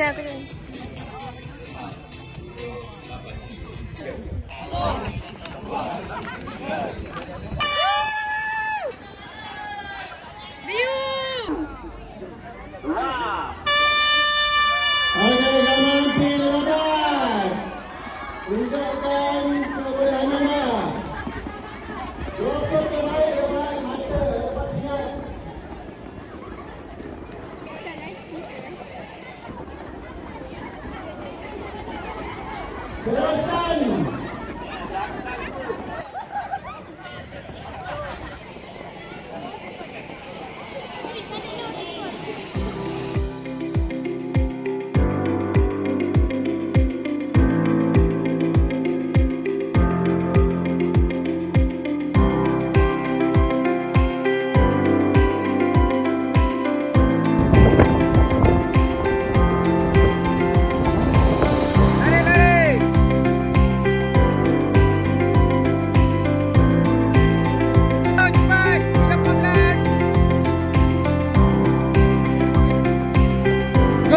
Okey, Yeah.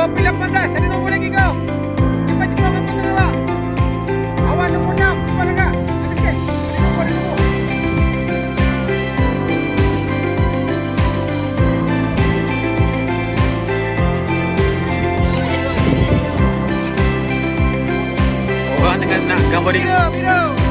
Oh, pilih Ada nombor lagi kau. Cepat cepat kamu tengok awak. Awak nombor 6. Cepat lah kak. Ada nombor, ada nombor. Orang tengah nak gambar ini. Biru.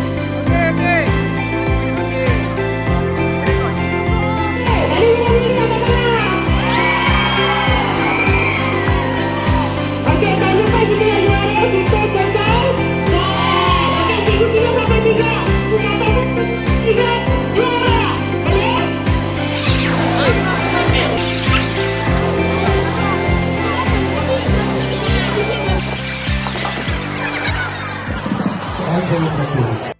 Okey, satu.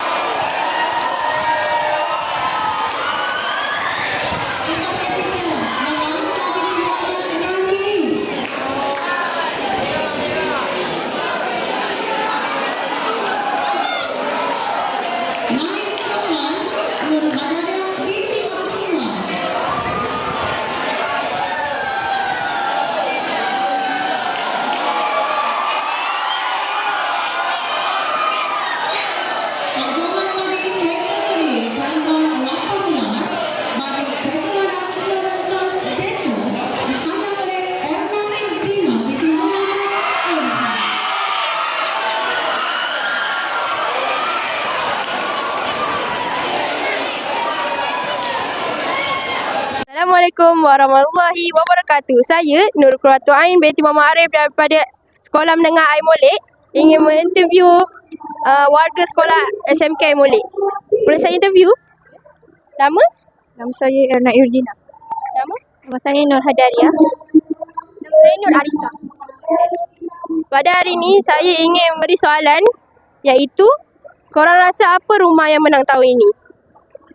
Assalamualaikum warahmatullahi wabarakatuh. Saya Nur Qurratu Ain binti Mama Arif daripada Sekolah Menengah Air Molek ingin menginterview uh, warga sekolah SMK Air Molek. Boleh saya interview? Nama? Nama saya Erna Irdina. Nama? Nama saya Nur Hadaria. Nama saya Nur Arisa. Pada hari ini saya ingin beri soalan iaitu korang rasa apa rumah yang menang tahun ini?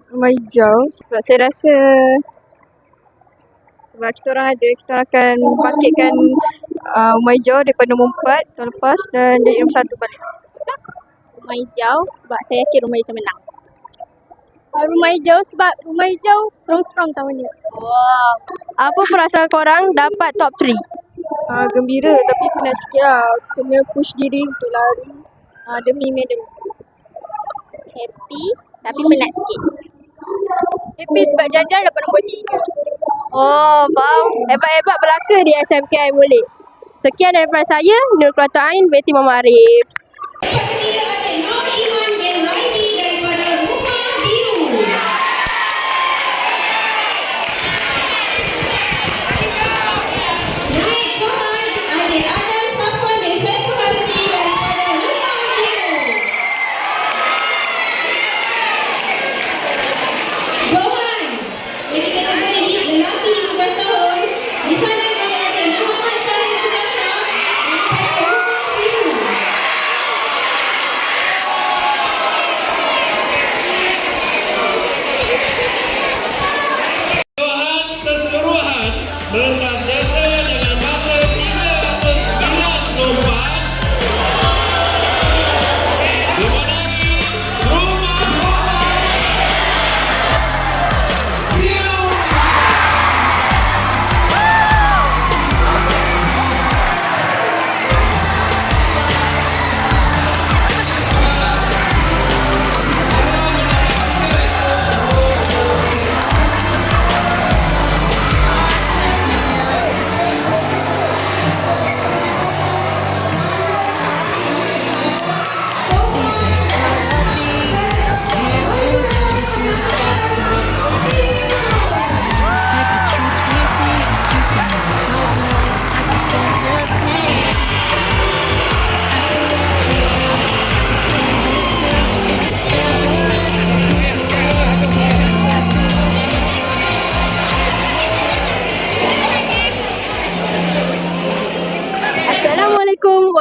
Rumah hijau sebab saya rasa sebab kita orang ada, kita orang akan bangkitkan uh, rumah hijau daripada nombor 4 tahun lepas dan jadi nombor 1 balik. rumah hijau sebab saya yakin rumah hijau menang. Uh, rumah hijau sebab rumah hijau strong-strong tahun ni. Wow. Apa perasaan korang dapat top 3? Uh, gembira tapi penat sikit lah. Kena push diri untuk lari uh, demi medal. Happy tapi penat sikit. Happy sebab jajan dapat nombor 3. Oh, faham. Hebat-hebat belaka di SMK Air Molek. Sekian daripada saya, Nur Qurratu Ain binti Mama Arif.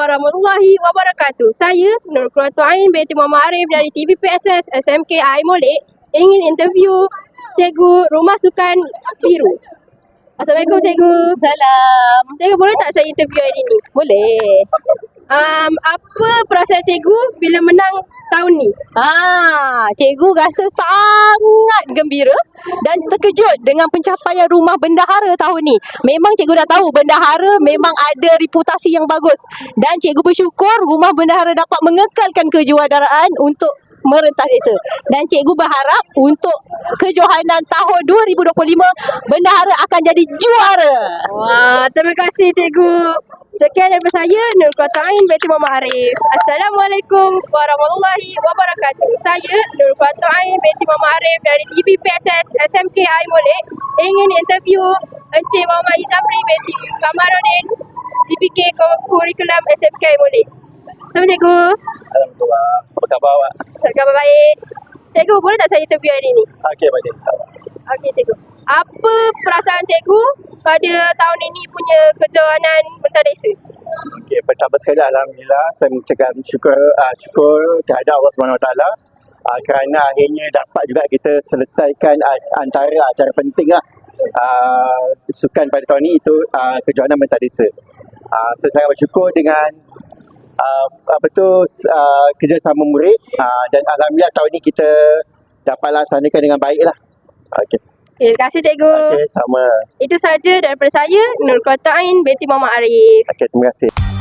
Warahmatullahi wabarakatuh. Saya Nur Quratul Ain binti Muhammad Arif dari TVPSS SMK AI Molek ingin interview Cikgu Rumah Sukan Biru. Assalamualaikum Cikgu. Salam. Cikgu boleh tak saya interview hari ni? Boleh. Um, apa perasaan Cikgu bila menang tahun ni? Ah, cikgu rasa sangat gembira dan terkejut dengan pencapaian rumah bendahara tahun ni. Memang cikgu dah tahu bendahara memang ada reputasi yang bagus dan cikgu bersyukur rumah bendahara dapat mengekalkan kejuaraan untuk merentas desa. Dan cikgu berharap untuk kejohanan tahun 2025 bendahara akan jadi juara. Wah, terima kasih Cikgu. Sekian daripada saya, Nur Quratul Ain binti Muhammad Arif. Assalamualaikum warahmatullahi wabarakatuh. Saya Nur Quratul Ain binti Muhammad Arif dari TVPSS SMK AI Molek ingin interview Encik Muhammad Izafri binti Kamarudin CPK Kurikulum SMK AI Molek. Cikgu. Assalamualaikum. Apa khabar awak? Khabar baik. Cikgu, boleh tak saya interview hari ni? Okey, baik. Okey cikgu. Apa perasaan cikgu pada tahun ini punya kejohanan mental desa? Okey, pertama sekali Alhamdulillah saya mengucapkan syukur uh, syukur kepada Allah SWT uh, kerana akhirnya dapat juga kita selesaikan uh, antara acara penting lah uh, sukan pada tahun ini itu uh, kejohanan mental desa. Uh, saya sangat bersyukur dengan uh, apa tu uh, kerjasama murid uh, dan Alhamdulillah tahun ini kita dapat laksanakan dengan baik lah. Okay, terima kasih cikgu. Okey, sama. Itu saja daripada saya, Nur Quratul Ain binti Muhammad Arif. Okey, terima kasih.